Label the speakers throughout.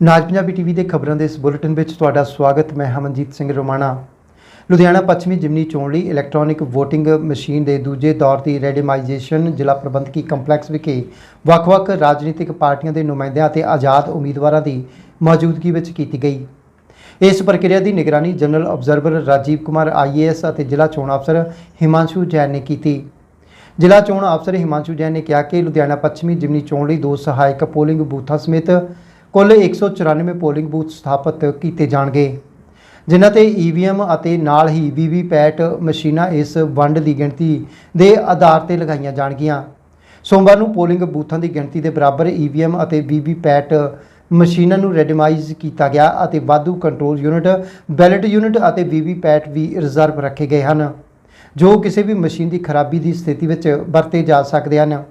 Speaker 1: ਨਾਜ Punjabi TV ਦੇ ਖਬਰਾਂ ਦੇ ਇਸ ਬੁਲੇਟਿਨ ਵਿੱਚ ਤੁਹਾਡਾ ਸਵਾਗਤ, ਮੈਂ ਹਮਨਜੀਤ ਸਿੰਘ ਰੋਮਾਣਾ। ਲੁਧਿਆਣਾ ਪੱਛਮੀ ਜਿਮਨੀ ਚੋਣ ਲਈ ਇਲੈਕਟ੍ਰੋਨਿਕ ਵੋਟਿੰਗ ਮਸ਼ੀਨ ਦੇ ਦੂਜੇ ਦੌਰ ਦੀ ਰੈਂਡਮਾਈਜੇਸ਼ਨ ਜ਼ਿਲ੍ਹਾ ਪ੍ਰਬੰਧਕੀ ਕੰਪਲੈਕਸ ਵਿਖੇ ਵੱਖ-ਵੱਖ ਰਾਜਨੀਤਿਕ ਪਾਰਟੀਆਂ ਦੇ ਨੁਮਾਇੰਦਿਆਂ ਅਤੇ ਆਜ਼ਾਦ ਉਮੀਦਵਾਰਾਂ ਦੀ ਮੌਜੂਦਗੀ ਵਿੱਚ ਕੀਤੀ ਗਈ। ਇਸ ਪ੍ਰਕਿਰਿਆ ਦੀ ਨਿਗਰਾਨੀ general observer Rajeev Kumar IAS ਅਤੇ ਜ਼ਿਲ੍ਹਾ ਚੋਣ ਅਫਸਰ ਹਿਮਾਂਸ਼ੂ ਜੈਨ ਨੇ ਕੀਤੀ। ਜ਼ਿਲ੍ਹਾ ਚੋਣ ਅਫਸਰ ਹਿਮਾਂਸ਼ੂ ਜੈਨ ਨੇ ਕਿਹਾ ਕਿ ਲੁਧਿਆਣਾ ਪੱਛਮੀ ਜਿਮਨੀ ਚੋਣ ਲਈ ਦੋ ਸਹਾਇਕ ਪੋਲਿੰਗ ਬੂਥਾਂ ਸਮੇਤ ਕੁੱਲ 194 ਪੋਲਿੰਗ ਬੂਥ ਸਥਾਪਿਤ ਕੀਤੇ ਜਾਣਗੇ, ਜਿਨ੍ਹਾਂ ਤੇ ਈਵੀਐਮ ਅਤੇ ਨਾਲ ਹੀ ਵੀਵੀਪੈਟ ਮਸ਼ੀਨਾਂ ਇਸ ਵੰਡ ਦੀ ਗਿਣਤੀ ਦੇ ਆਧਾਰ ਤੇ ਲਗਾਈਆਂ ਜਾਣਗੀਆਂ। ਸੋਮਵਾਰ ਨੂੰ ਪੋਲਿੰਗ ਬੂਥਾਂ ਦੀ ਗਿਣਤੀ ਦੇ ਬਰਾਬਰ ਈਵੀਐਮ ਅਤੇ ਵੀਵੀਪੈਟ ਮਸ਼ੀਨਾਂ ਨੂੰ ਰੈਂਡਮਾਈਜ਼ ਕੀਤਾ ਗਿਆ ਅਤੇ ਵਾਧੂ ਕੰਟਰੋਲ ਯੂਨਿਟ, ਬੈਲਟ ਯੂਨਿਟ ਅਤੇ ਵੀਵੀਪੈਟ ਵੀ ਰਿਜ਼ਰਵ ਰੱਖੇ ਗਏ ਹਨ, ਜੋ ਕਿਸੇ ਵੀ ਮਸ਼ੀਨ ਦੀ ਖਰਾਬੀ ਦੀ ਸਥਿਤੀ ਵਿੱਚ ਵਰਤੇ ਜਾ ਸਕਦੇ ਹਨ।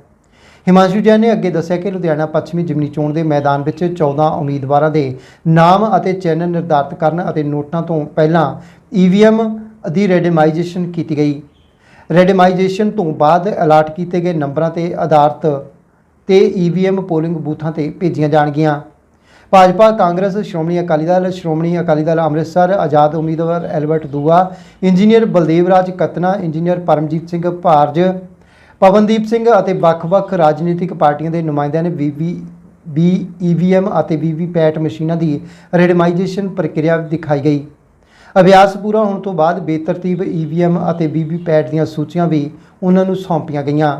Speaker 1: ਹਿਮਾਂਸ਼ੂ ਜੈਨ ਨੇ ਅੱਗੇ ਦੱਸਿਆ ਕਿ ਲੁਧਿਆਣਾ ਪੱਛਮੀ ਜਿਮਨੀ ਚੋਣ ਦੇ ਮੈਦਾਨ ਵਿੱਚ 14 ਉਮੀਦਵਾਰਾਂ ਦੇ ਨਾਮ ਅਤੇ ਚਿੰਨ੍ਹ ਨਿਰਧਾਰਤ ਕਰਨ ਅਤੇ ਨੋਟਾਂ ਤੋਂ ਪਹਿਲਾਂ ਈਵੀਐਮ ਦੀ ਰੈਂਡਮਾਈਜੇਸ਼ਨ ਕੀਤੀ ਗਈ। ਰੈਂਡਮਾਈਜੇਸ਼ਨ ਤੋਂ ਬਾਅਦ ਅਲਾਟ ਕੀਤੇ ਗਏ ਨੰਬਰਾਂ ਤੇ ਆਧਾਰਿਤ ਤੇ ਈਵੀਐਮ ਪੋਲਿੰਗ ਬੂਥਾਂ ਤੇ ਭੇਜੀਆਂ ਜਾਣਗੀਆਂ। ਭਾਜਪਾ, ਕਾਂਗਰਸ, ਸ਼੍ਰੋਮਣੀ ਅਕਾਲੀ ਦਲ, ਸ਼੍ਰੋਮਣੀ ਅਕਾਲੀ ਦਲ ਅੰਮ੍ਰਿਤਸਰ, ਆਜ਼ਾਦ ਉਮੀਦਵਾਰ Albert Dua, engineer Baldev Raj Katna, engineer Paramjit Singh Bharaj Pawandeep Singh ਅਤੇ ਵੱਖ-ਵੱਖ ਰਾਜਨੀਤਿਕ ਪਾਰਟੀਆਂ ਦੇ ਨੁਮਾਇੰਦਿਆਂ ਨੇ ਵੀਵੀ ਬੀ ਈਵੀਐਮ ਅਤੇ ਵੀਵੀਪੈਟ ਮਸ਼ੀਨਾਂ ਦੀ ਰੈਂਡਮਾਈਜੇਸ਼ਨ ਪ੍ਰਕਿਰਿਆ ਦਿਖਾਈ ਗਈ। ਅਭਿਆਸ ਪੂਰਾ ਹੋਣ ਤੋਂ ਬਾਅਦ ਬੇਤਰਤੀਬ ਈਵੀਐਮ ਅਤੇ ਵੀਵੀਪੈਟ ਦੀਆਂ ਸੂਚੀਆਂ ਵੀ ਉਹਨਾਂ ਨੂੰ ਸੌਂਪੀਆਂ ਗਈਆਂ।